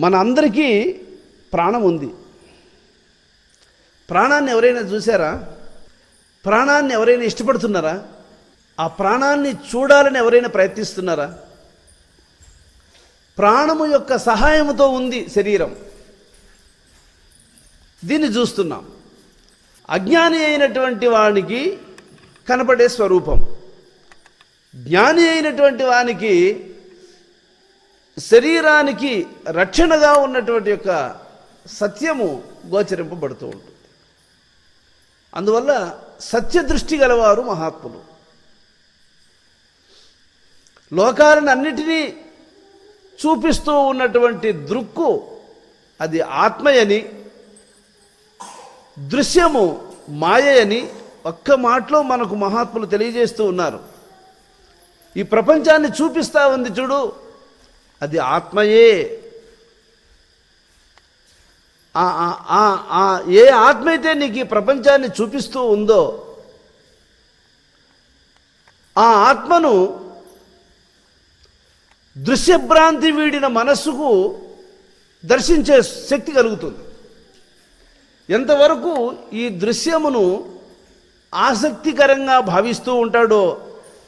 మన అందరికీ ప్రాణం ఉంది. ప్రాణాన్ని ఎవరైనా చూసారా ప్రాణాన్ని ఎవరైనా ఇష్టపడుతున్నారా? ఆ ప్రాణాన్ని చూడాలని ఎవరైనా ప్రయత్నిస్తున్నారా? ప్రాణము యొక్క సహాయముతో ఉంది శరీరం. దీన్ని చూస్తున్నాం. అజ్ఞాని అయినటువంటి వానికి కనపడే స్వరూపం. జ్ఞాని అయినటువంటి వానికి శరీరానికి రక్షణగా ఉన్నటువంటి యొక్క సత్యము గోచరింపబడుతూ ఉంటుంది. అందువల్ల సత్యదృష్టి గలవారు మహాత్ములు. లోకాలను అన్నిటినీ చూపిస్తూ ఉన్నటువంటి దృక్కు అది ఆత్మయని దృశ్యము మాయయని ఒక్క మాటలో మనకు మహాత్ములు తెలియజేస్తూ ఉన్నారు. ఈ ప్రపంచాన్ని చూపిస్తా ఉంది చూడు అది ఆత్మయే. ఆ- ఆ- ఏ ఆత్మ అయితే నీకు ఈ ప్రపంచాన్ని చూపిస్తూ ఉందో ఆ ఆత్మను దృశ్యభ్రాంతి వీడిన మనస్సుకు దర్శించే శక్తి కలుగుతుంది. ఎంతవరకు ఈ దృశ్యమును ఆసక్తికరంగా భావిస్తూ ఉంటాడో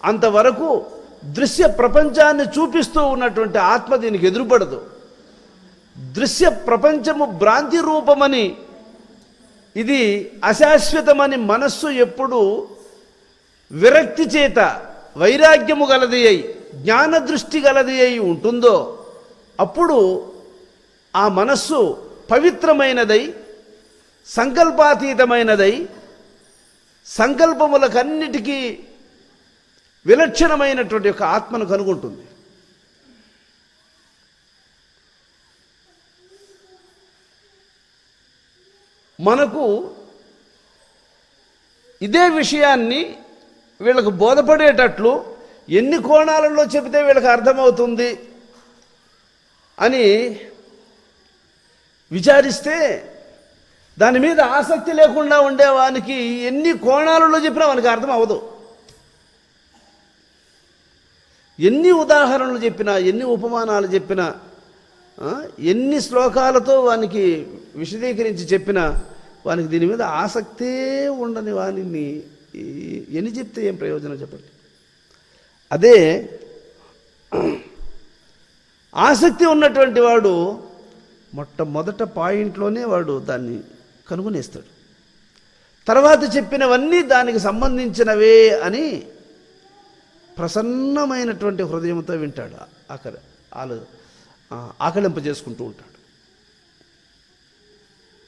అంతవరకు దృశ్య ప్రపంచాన్ని చూపిస్తూ ఉన్నటువంటి ఆత్మ దీనికి ఎదురుపడదు. దృశ్య ప్రపంచము భ్రాంతి రూపమని ఇది అశాశ్వతమని మనస్సు ఎప్పుడు విరక్తి చేత వైరాగ్యము గలది అయి జ్ఞాన దృష్టి గలది అయి ఉంటుందో అప్పుడు ఆ మనస్సు పవిత్రమైనదై సంకల్పాతీతమైనదై సంకల్పములకన్నిటికీ విలక్షణమైనటువంటి యొక్క ఆత్మను కనుగొంటుంది. మనకు ఇదే విషయాన్ని వీళ్ళకు బోధపడేటట్లు ఎన్ని కోణాలలో చెబితే వీళ్ళకి అర్థమవుతుంది అని విచారిస్తే దాని మీద ఆసక్తి లేకుండా ఉండేవానికి ఎన్ని కోణాలలో చెప్పినా మనకు అర్థం అవ్వదు. ఎన్ని ఉదాహరణలు చెప్పినా ఎన్ని ఉపమానాలు చెప్పినా ఎన్ని శ్లోకాలతో వానికి విశదీకరించి చెప్పినా వానికి దీని మీద ఆసక్తే ఉండని వానిని ఎన్ని చెప్తే ఏం ప్రయోజనం చెప్పండి? అదే ఆసక్తి ఉన్నటువంటి వాడు మొట్టమొదట పాయింట్లోనే వాడు దాన్ని కనుగొనేస్తాడు. తర్వాత చెప్పినవన్నీ దానికి సంబంధించినవే అని ప్రసన్నమైనటువంటి హృదయంతో వింటాడు ఆకలి ఆలు ఆకలింపజేసుకుంటూ ఉంటాడు.